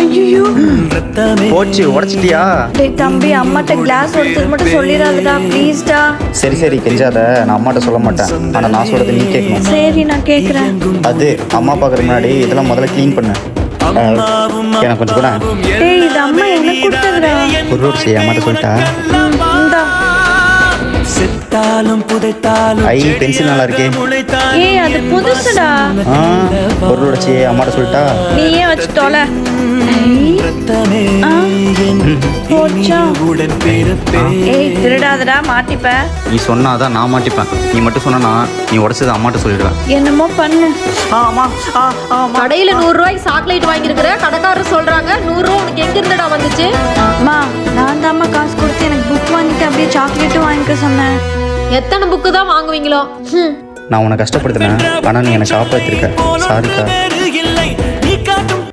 ஐயோ போச்சு உடச்சிட்டியா? டேய் தம்பி அம்மாட்ட கிளாஸ் உடைச்சது மட்டும் சொல்லிடாதடா ப்ளீஸ்டா சரி சரி கெஞ்சாத. நான் அம்மாட்ட சொல்ல மாட்டேன். ஆனா நான் சொல்றது நீ கேட்கணும். சரி நான் கேக்குறேன். அது அம்மா பார்க்கறதுக்கு முன்னாடி இதெல்லாம் முதல்ல க்ளீன் பண்ணு. எனக்கு கொஞ்சம் கூட டேய் இது அம்மா எனக்கு கொடுத்ததுடா. ஒரு ரோடு செய்ய அம்மாட்ட சொல்லிட்டா? செத்தாலும் புதைத்தாலும் ஐ பென்சில் நல்லா இருக்கே. ஏய் அது புதுசுடா. ரோடு செய்ய அம்மாட்ட சொல்லிட்டா? நீயே வச்சு தொலை. ஐ, ரத்தமே ஆ, போச்சா? உடன் பிறப்பே ஏய் திருடாதடா மாட்டிப்ப. நீ சொன்னாதான் நான் மாட்டிப்பேன். நீ மட்டும் சொன்னா நீ உடச்சது அம்மாட்ட சொல்லிடுவேன். என்னமோ பண்ணு. ஆமா கடையில நூறு ரூபாய்க்கு சாக்லேட் வாங்கியிருக்கிற கடைக்காரர் சொல்றாங்க நூறு ரூபா உனக்கு எங்க இருந்துடா வந்துச்சு? அம்மா நான் தாம்மா காசு கொடுத்து எனக்கு புக் வாங்கிட்டு அப்படியே சாக்லேட்டும் வாங்கிக்க சொன்னேன். எத்தனை புக்கு தான் வாங்குவீங்களோ. நான் உன்னை கஷ்டப்படுத்தினேன். ஆனா நீ என்னை காப்பாத்திருக்க. சாரிக்கா.